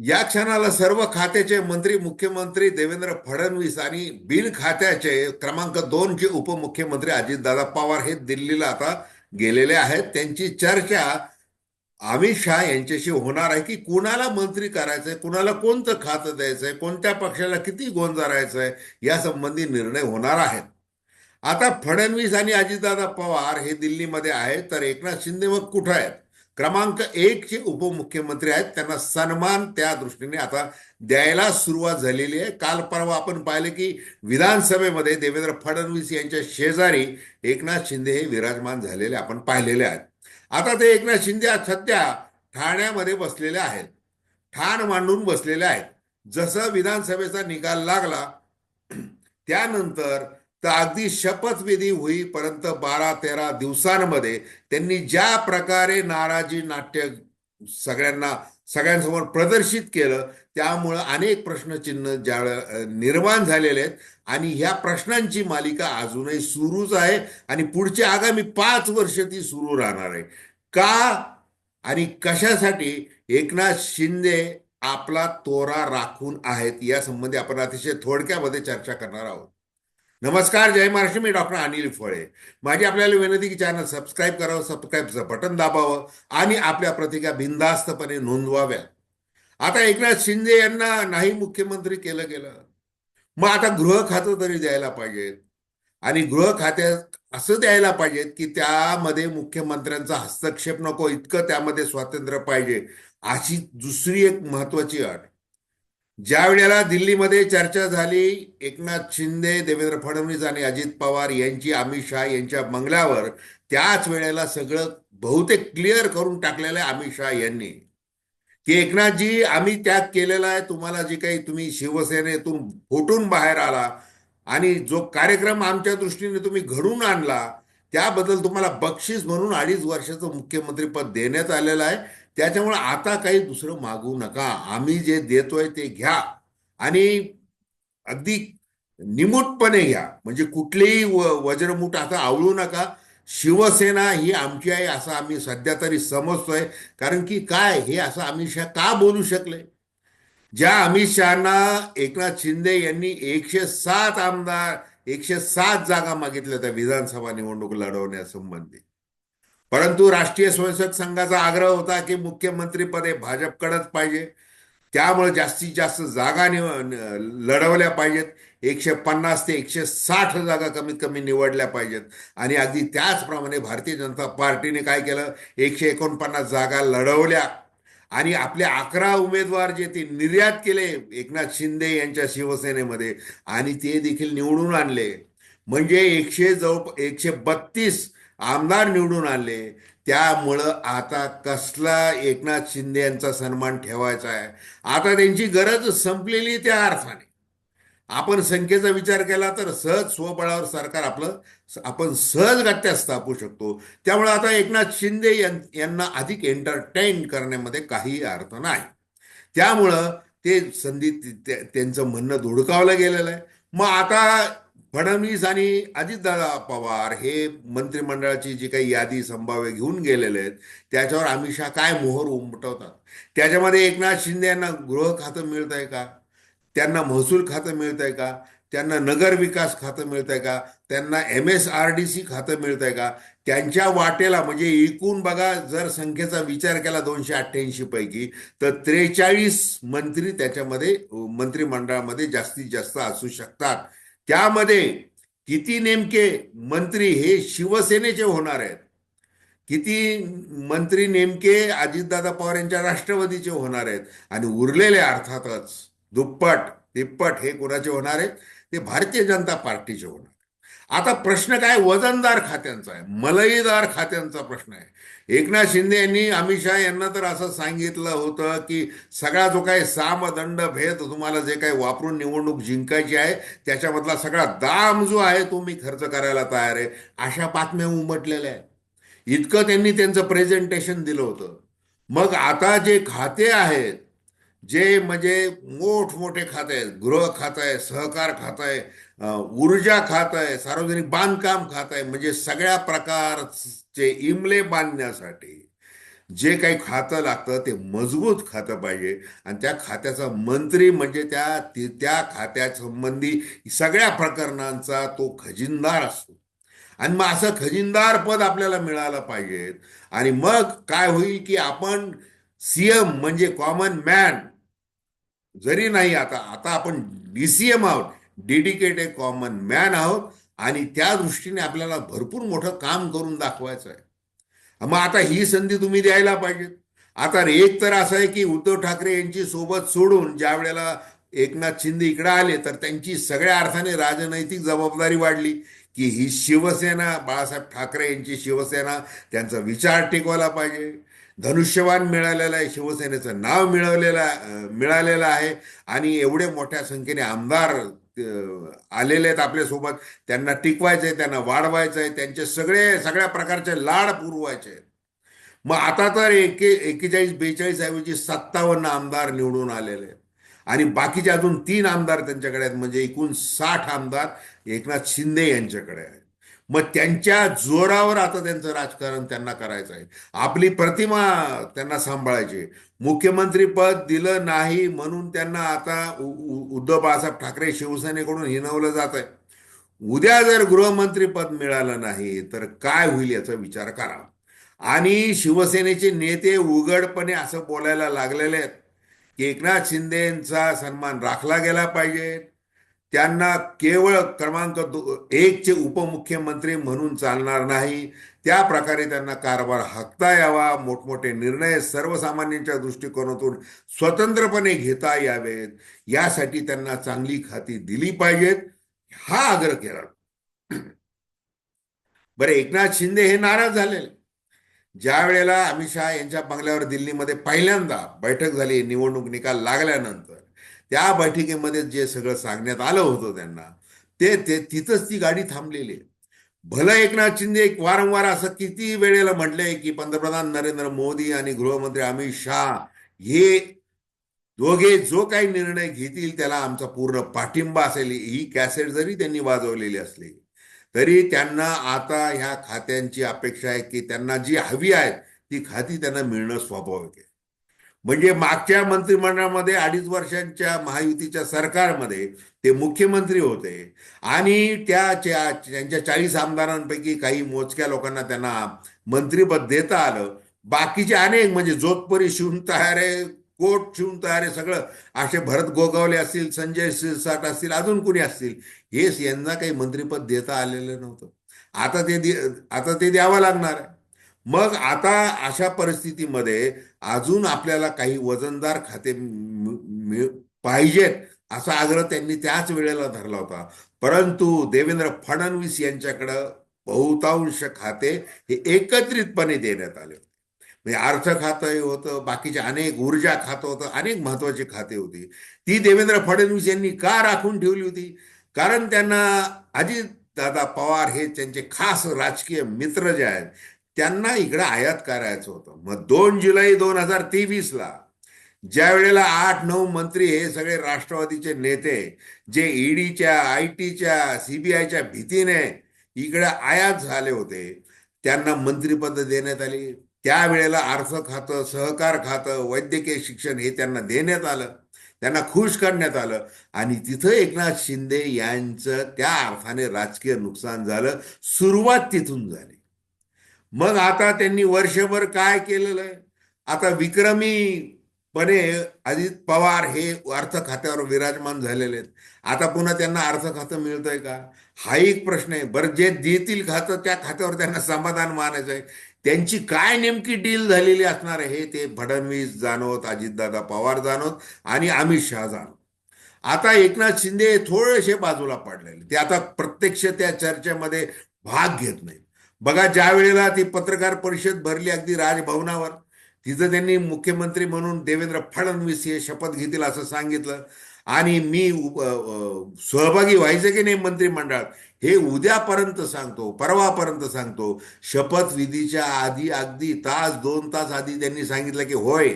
या क्षणाला सर्व खात्याचे मंत्री मुख्यमंत्री देवेंद्र फडणवीस आणि बिन खात्याचे क्रमांक दोनचे उपमुख्यमंत्री अजितदादा पवार हे दिल्लीला आता गेलेले आहेत. त्यांची चर्चा अमित शहा यांच्याशी होणार आहे की कुणाला मंत्री करायचंय कुणाला कोणतं खातं द्यायचंय कोणत्या पक्षाला किती गोंजारायचंय या संबंधी निर्णय होणार आहेत. आता फडणवीस आणि अजितदादा पवार हे दिल्लीमध्ये आहेत तर एकनाथ शिंदे मग कुठं आहेत? क्रमांक एक जे उपमुख्यमंत्री आहेत. त्यांना सन्मान त्या दृष्टीने आता द्यायला सुरुवात झालेली आहे. काल परवा आपण पाहिलं की विधानसभेमध्ये देवेंद्र फडणवीस यांच्या शेजारी एकनाथ शिंदे हे विराजमान झालेले आपण पाहिलेले आहेत. आता ते एकनाथ शिंदे सध्या ठाण्यामध्ये बसलेले आहेत. ठाण मांडून बसलेले आहेत. जसं विधानसभेचा निकाल लागला त्यानंतर तर अगदी शपथविधी होईपर्यंत बारा तेरा दिवसांमध्ये त्यांनी ज्या प्रकारे नाराजी नाट्य सगळ्यांना सगळ्यांसमोर प्रदर्शित केलं त्यामुळं अनेक प्रश्नचिन्ह ज्या निर्माण झालेले आहेत आणि ह्या प्रश्नांची मालिका अजूनही सुरूच आहे आणि पुढचे आगामी पाच वर्ष ती सुरू राहणार आहे. का आणि कशासाठी एकनाथ शिंदे आपला तोरा राखून आहेत या संबंधी आपण अतिशय थोडक्यामध्ये चर्चा करणार आहोत. नमस्कार जय महाराष्ट्र मी डॉक्टर अनिल फळे. माझी आपल्याला विनंती की चॅनल सबस्क्राईब करावं सबस्क्राईबचं बटन दाबावं आणि आपल्या प्रतिका बिनधास्तपणे नोंदवाव्या. आता एकनाथ शिंदे यांना नाही मुख्यमंत्री केलं गेलं. मग आता गृह खातं तरी द्यायला पाहिजेत. आणि गृह खात्यात असं द्यायला पाहिजेत की त्यामध्ये मुख्यमंत्र्यांचा हस्तक्षेप नको इतकं त्यामध्ये स्वातंत्र्य पाहिजे अशी दुसरी एक महत्वाची अट. ज्या वेळेला दिल्लीमध्ये चर्चा झाली एकनाथ शिंदे देवेंद्र फडणवीस आणि अजित पवार यांची अमित शहा यांच्या बंगल्यावर त्याच वेळेला सगळं बहुतेक क्लिअर करून टाकलेलं आहे अमित शहा यांनी. की एकनाथजी आम्ही त्याग केलेला आहे तुम्हाला जे काही तुम्ही शिवसेनेतून फुटून बाहेर आला आणि जो कार्यक्रम आमच्या दृष्टीने तुम्ही घडून आणला त्याबद्दल तुम्हाला बक्षीस म्हणून अडीच वर्षाचं मुख्यमंत्रीपद देण्यात आलेलं आहे. त्याच्यामुळे आता काही दुसरं मागू नका. आम्ही जे देतोय ते घ्या. आणि अगदी निमूटपणे घ्या. म्हणजे कुठलेही वज्रमूठ आता आवळू नका. शिवसेना ही आमची आहे असं आम्ही सध्या तरी समजतोय. कारण की काय हे असं अमित शहा का बोलू शकले? ज्या अमित शहाना एकनाथ शिंदे यांनी एकशे सात आमदार एकशे सात जागा मागितल्या त्या विधानसभा निवडणूक लढवण्यासंबंधी. परंतु राष्ट्रीय स्वयंसेवक संघाचा आग्रह होता की मुख्यमंत्रीपदे भाजपकडेच पाहिजे. त्यामुळे जास्तीत जास्त जागा निव लढवल्या पाहिजेत. एकशे पन्नास ते एकशे साठ जागा कमीत कमी निवडल्या पाहिजेत. आणि अगदी त्याचप्रमाणे भारतीय जनता पार्टीने काय केलं? एकशे एकोणपन्नास जागा लढवल्या. आणि आपले अकरा उमेदवार जे ते निर्यात केले एकनाथ शिंदे यांच्या शिवसेनेमध्ये आणि ते देखील निवडून आणले. म्हणजे एकशे जवळ एकशे बत्तीस आमदार निवडून आले त्यामुळं आता कसला एकनाथ शिंदे यांचा सन्मान ठेवायचा आहे? आता त्यांची गरज संपलेली त्या अर्थाने. आपण संख्येचा विचार केला तर सहज स्वबळावर सरकार आपलं आपण सहज गत्या स्थापू शकतो. त्यामुळे आता एकनाथ शिंदे यांना अधिक एंटरटेन करण्यामध्ये काही अर्थ नाही. त्यामुळं ते संधी त्यांचं म्हणणं धुडकावलं गेलेलं आहे. मग आता फडणवीस आणि अजितदादा पवार हे मंत्रिमंडळाची जी काही यादी संभाव्य घेऊन गेलेले आहेत त्याच्यावर अमित शहा काय मोहर उमटवतात? त्याच्यामध्ये एकनाथ शिंदे यांना गृह खातं मिळत आहे का? त्यांना महसूल खातं मिळत आहे का? त्यांना नगर विकास खातं मिळत आहे का? त्यांना M S R D C खातं मिळत आहे का? त्यांच्या वाटेला म्हणजे एकूण बघा जर संख्येचा विचार केला दोनशे अठ्ठ्याऐंशी पैकी तर त्रेचाळीस मंत्री त्याच्यामध्ये मंत्रिमंडळामध्ये जास्तीत जास्त असू शकतात. त्यामध्ये किती नेमके मंत्री हे शिवसेनेचे होणार आहेत? किती मंत्री नेमके अजितदादा पवार यांच्या राष्ट्रवादीचे होणार आहेत? आणि उरलेले अर्थातच दुप्पट तिप्पट हे कोणाचे होणार आहेत? ते भारतीय जनता पार्टीचे होणार आता प्रश्न काय? वजनदार खात्यांचा आहे. मलईदार खात्यांचा प्रश्न आहे. एकनाथ शिंदे यांनी अमित शहा यांना तर असं सांगितलं होतं की सगळा जो काही सामदंड भेद तुम्हाला जे काही वापरून निवडणूक जिंकायची आहे त्याच्यामधला सगळा दाम जो आहे तो मी खर्च करायला तयार आहे. अशा बातम्या उमटलेल्या आहेत. इतकं त्यांनी त्यांचं प्रेझेंटेशन दिलं होतं. मग आता जे खाते आहेत जे म्हणजे मोठमोठे खाते आहेत गृह खातं आहे सहकार खातं आहे ऊर्जा खात आहे सार्वजनिक बांधकाम खात आहे म्हणजे सगळ्या प्रकारचे इमले बांधण्यासाठी जे काही खातं लागतं ते मजबूत खातं पाहिजे. आणि त्या खात्याचा मंत्री म्हणजे त्या त्या खात्या संबंधी सगळ्या प्रकरणांचा तो खजिनदार असतो. आणि मग असं खजिनदार पद आपल्याला मिळालं पाहिजे. आणि मग काय होईल की आपण सीएम म्हणजे कॉमन मॅन. जरी नाही आता आता आपण डीसीएम आहोत. डेडिकेटेड कॉमन मॅन आहोत आणि त्या दृष्टीने आपल्याला भरपूर मोठं काम करून दाखवायचं आहे. मग आता ही संधी तुम्ही द्यायला पाहिजेत. आता एक तर असं आहे की उद्धव ठाकरे यांची सोबत सोडून ज्या वेळेला एकनाथ शिंदे इकडे आले तर त्यांची सगळ्या अर्थाने राजनैतिक जबाबदारी वाढली की ही शिवसेना बाळासाहेब ठाकरे यांची शिवसेना त्यांचा विचार टिकवायला पाहिजे. धनुष्यवान मिळालेला आहे शिवसेनेचं नाव मिळवलेलं मिळालेलं आहे आणि एवढे मोठ्या संख्येने आमदार आलेले आहेत आपल्यासोबत त्यांना टिकवायचं आहे त्यांना वाढवायचं आहे त्यांचे सगळे सगळ्या प्रकारचे लाड पुरवायचे आहेत. मग आता तर एके एक्केचाळीस बेचाळीस ऐवजी सत्तावन्न आमदार निवडून आलेले आहेत. आणि बाकीचे अजून तीन आमदार त्यांच्याकडे आहेत. म्हणजे एकूण साठ आमदार एकनाथ शिंदे यांच्याकडे आहेत. मग त्यांच्या जोरावर आता त्यांचं राजकारण त्यांना करायचं आहे. आपली प्रतिमा त्यांना सांभाळायची मुख्यमंत्री पद दिलं नाही म्हणून त्यांना आता उद्धव बाळासाहेब ठाकरे शिवसेनेकडून हिनवलं जात आहे. उद्या जर गृहमंत्री पद मिळालं नाही तर काय होईल याचा विचार करा. आणि शिवसेनेचे नेते उघडपणे असं बोलायला लागलेले आहेत की एकनाथ शिंदेचा सन्मान राखला गेला पाहिजे. त्यांना केवळ क्रमांक दो एकचे उपमुख्यमंत्री म्हणून चालणार नाही. त्या प्रकारे त्यांना कारभार हाकता यावा मोठमोठे निर्णय सर्वसामान्यांच्या दृष्टिकोनातून स्वतंत्रपणे घेता यावेत. यासाठी त्यांना चांगली खाती दिली पाहिजेत. हा आग्रह केला. बरं एकनाथ शिंदे हे नाराज झालेले. ज्या वेळेला अमित शहा यांच्या बंगल्यावर दिल्लीमध्ये पहिल्यांदा बैठक झाली निवडणूक निकाल लागल्यानंतर त्या बैठकीमध्ये जे सगळं सांगण्यात आलं होतं त्यांना ते ते तिथंच ती गाडी थांबलेली आहे. भलं एकनाथ शिंदे एक वारंवार असं किती वेळेला म्हटलंय की पंतप्रधान नरेंद्र मोदी आणि गृहमंत्री अमित शहा हे दोघे जो काही निर्णय घेतील त्याला आमचा पूर्ण पाठिंबा असेल ही कॅसेट जरी त्यांनी वाजवलेली असली तरी त्यांना आता ह्या खात्यांची अपेक्षा आहे की त्यांना जी हवी आहे ती खाती त्यांना मिळणं स्वाभाविक आहे. म्हणजे मागच्या मंत्रिमंडळामध्ये अडीच वर्षांच्या महायुतीच्या सरकारमध्ये ते मुख्यमंत्री होते. आणि त्या त्यांच्या चाळीस आमदारांपैकी काही मोजक्या लोकांना त्यांना मंत्रीपद देता आलं. बाकीचे अनेक म्हणजे जोधपुरी शिवून तयार आहे कोट शिवून तयार आहे सगळं. असे भरत गोगावले असतील संजय सिरसाट असतील अजून कुणी असतील हेच यांना काही मंत्रीपद देता आलेलं नव्हतं. आता ते आता ते द्यावं लागणार आहे. मग आता अशा परिस्थितीमध्ये अजून आपल्याला काही वजनदार खाते पाहिजेत असा आग्रह त्यांनी त्याच वेळेला धरला होता. परंतु देवेंद्र फडणवीस यांच्याकडं बहुतांश खाते हे एकत्रितपणे देण्यात आले होते. म्हणजे अर्थ खातंही होतं बाकीचे अनेक ऊर्जा खातं होतं अनेक महत्वाची खाते होती. ती देवेंद्र फडणवीस यांनी का राखून ठेवली होती? कारण त्यांना अजित दादा पवार हे त्यांचे खास राजकीय मित्र जे आहेत त्यांना इकडं आयात करायचं होतं. मग दोन जुलै दोन हजार तेवीसला ज्या वेळेला आठ नऊ मंत्री हे सगळे राष्ट्रवादीचे नेते जे ईडीच्या आय टीच्या सीबीआयच्या भीतीने इकडे आयात झाले होते त्यांना मंत्रिपद देण्यात आली. त्यावेळेला अर्थ खातं सहकार खातं वैद्यकीय शिक्षण हे त्यांना देण्यात आलं. त्यांना खुश करण्यात आलं. आणि तिथं एकनाथ शिंदे यांचं त्या अर्थाने राजकीय नुकसान झालं. सुरुवात तिथून झाली. मग आता त्यांनी वर्षभर काय केलेलं आहे? आता विक्रमीपणे अजित पवार हे अर्थ खात्यावर विराजमान झालेले आहेत. आता पुन्हा त्यांना अर्थ खातं मिळतंय का? हा एक प्रश्न आहे. बरं जे देतील खातं त्या खात्यावर त्यांना समाधान मानायचं आहे. त्यांची काय नेमकी डील झालेली असणार आहे हे ते फडणवीस जाणवत अजितदादा पवार जाणवत आणि अमित शहा जाणवत. आता एकनाथ शिंदे थोडेसे बाजूला पडलेले ते आता प्रत्यक्ष त्या चर्चेमध्ये भाग घेत नाहीत. बघा ज्या वेळेला ती पत्रकार परिषद भरली अगदी राजभवनावर तिथं त्यांनी मुख्यमंत्री म्हणून देवेंद्र फडणवीस हे शपथ घेतील असं सांगितलं. आणि मी सहभागी व्हायचं की नाही मंत्रिमंडळात हे उद्यापर्यंत सांगतो परवापर्यंत सांगतो. शपथविधीच्या आधी अगदी तास दोन तास आधी त्यांनी सांगितलं की होय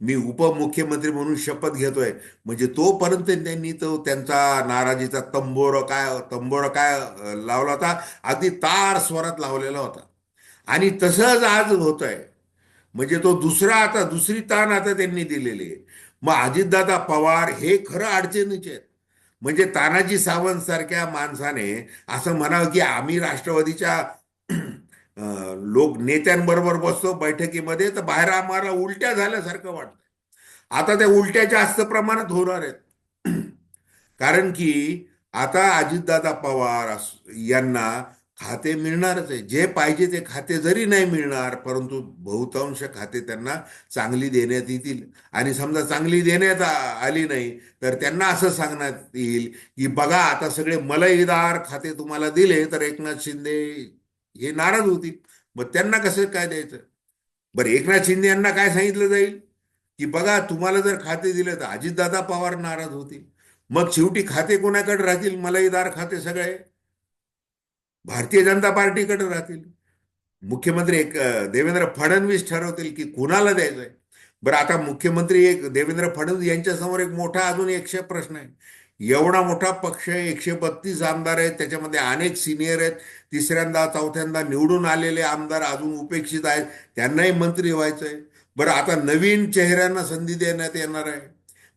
मी उपमुख्यमंत्री म्हणून शपथ घेतोय. म्हणजे तोपर्यंत त्यांनी तो त्यांचा नाराजीचा तंबोर काय तंबोर काय लावला होता? अगदी तार स्वरात लावलेला होता. आणि तसंच आज होत आहे म्हणजे तो दुसरा आता दुसरी ताण आता त्यांनी दिलेली आहे. मग अजितदादा पवार हे खरं अडचणीचे आहेत. म्हणजे तानाजी सावंत सारख्या माणसाने असं म्हणावं की आम्ही राष्ट्रवादीच्या लोक नेत्यांबरोबर बसतो बैठकीमध्ये तर बाहेर आम्हाला उलट्या झाल्यासारखं वाटतं आता त्या उलट्या जास्त प्रमाणात होणार आहेत. कारण की आता अजितदादा पवार यांना खाते मिळणारच आहे. जे पाहिजे ते खाते जरी नाही मिळणार परंतु बहुतांश खाते त्यांना चांगली देण्यात येतील. आणि समजा चांगली देण्यात आली नाही तर त्यांना असं सांगण्यात येईल की बघा आता सगळे मलईदार खाते तुम्हाला दिले तर एकनाथ शिंदे हे नाराज होतील. मग त्यांना कसं काय द्यायचं? बरं एकनाथ शिंदे यांना काय सांगितलं जाईल? की बघा तुम्हाला जर खाते दिलं तर अजितदादा पवार नाराज होतील. मग शेवटी खाते कोणाकडे राहतील? मलाईदार खाते सगळे. भारतीय जनता पार्टीकडे राहतील. मुख्यमंत्री एक देवेंद्र फडणवीस ठरवतील की कुणाला द्यायचंय? बरं आता मुख्यमंत्री एक देवेंद्र फडणवीस यांच्यासमोर एक मोठा अजून एकशे प्रश्न आहे. एवढा मोठा पक्ष एकशे बत्तीस आमदार आहेत त्याच्यामध्ये अनेक सिनियर आहेत. तिसऱ्यांदा चौथ्यांदा निवडून आलेले आमदार अजून उपेक्षित आहेत. त्यांनाही मंत्री व्हायचंय. बरं आता नवीन चेहऱ्यांना संधी देण्यात येणार आहे.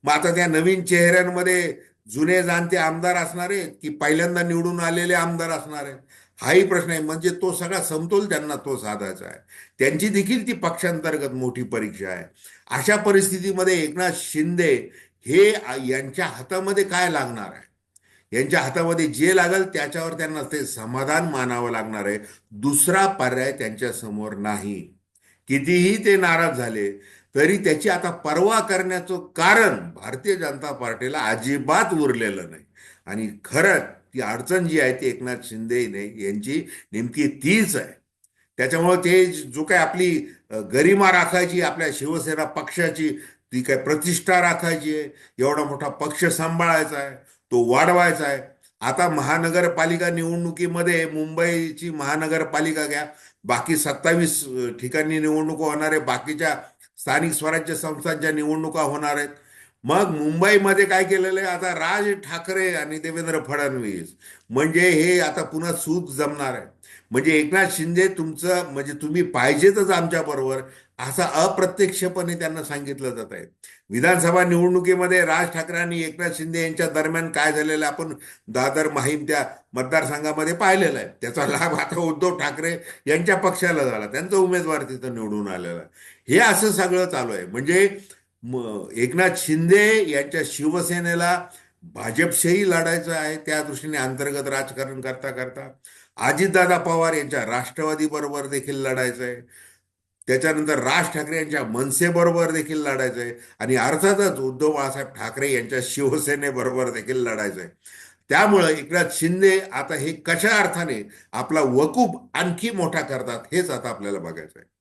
मग आता त्या नवीन चेहऱ्यांमध्ये जुने जाणते आमदार असणार आहेत की पहिल्यांदा निवडून आलेले आमदार असणार आहेत? हाही प्रश्न आहे. म्हणजे तो सगळा समतोल त्यांना तो साधायचा आहे. त्यांची देखील ती पक्षांतर्गत मोठी परीक्षा आहे. अशा परिस्थितीमध्ये एकनाथ शिंदे हे यांच्या हातामध्ये काय लागणार आहे? यांच्या हातामध्ये जे लागेल त्याच्यावर त्यांना ते समाधान मानावं लागणार आहे. दुसरा पर्याय त्यांच्यासमोर नाही. कितीही ते नाराज झाले तरी त्याची आता पर्वा करण्याचं कारण भारतीय जनता पार्टीला अजिबात उरलेलं नाही. आणि खरंच ती अडचण जी आहे ती एकनाथ शिंदे यांची नेमकी तीच आहे. त्याच्यामुळे ते जो काय आपली गरिमा राखायची आपल्या शिवसेना पक्षाची ती काय प्रतिष्ठा राखायची आहे एवढा मोठा पक्ष सांभाळायचा आहे तो वाढवायचा आहे. आता महानगरपालिका निवडणुकीमध्ये मुंबईची महानगरपालिका घ्या बाकी सत्तावीस ठिकाणी निवडणुका होणार आहे बाकीच्या स्थानिक स्वराज्य संस्थांच्या निवडणुका होणार आहेत. मग मुंबईमध्ये काय केलेलं आहे आता राज ठाकरे आणि देवेंद्र फडणवीस म्हणजे हे आता पुन्हा सूत जमणार आहे. म्हणजे एकनाथ शिंदे तुमचं म्हणजे तुम्ही पाहिजेतच आमच्या बरोबर असं अप्रत्यक्षपणे त्यांना सांगितलं जात आहे. विधानसभा निवडणुकीमध्ये राज ठाकरे आणि एकनाथ शिंदे यांच्या दरम्यान काय झालेलं आपण दादर माहीम त्या मतदारसंघामध्ये पाहिलेलं आहे. त्याचा लाभ आता उद्धव ठाकरे यांच्या पक्षाला झाला. त्यांचा उमेदवार तिथं निवडून आलेला हे असं सगळं चालू आहे. म्हणजे एकनाथ शिंदे यांच्या शिवसेनेला भाजपशीही लढायचं आहे. त्या दृष्टीने अंतर्गत राजकारण करता करता अजितदादा पवार यांच्या राष्ट्रवादी बरोबर देखील लढायचं आहे त्याच्यानंतर राज ठाकरे यांच्या मनसेबरोबर देखील लढायचं आहे आणि अर्थातच उद्धव बाळासाहेब ठाकरे यांच्या शिवसेनेबरोबर देखील लढायचं आहे त्यामुळं एकनाथ शिंदे आता हे कशा अर्थाने आपला वकूब आणखी मोठा करतात हेच आता आपल्याला बघायचं आहे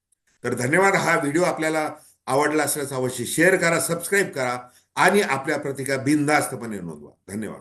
तर धन्यवाद. हा व्हिडिओ आपल्याला आवडला असल्यास अवश्य शेअर करा सबस्क्राईब करा आणि आपल्या प्रतिका बिनधास्तपणे नोंदवा. धन्यवाद.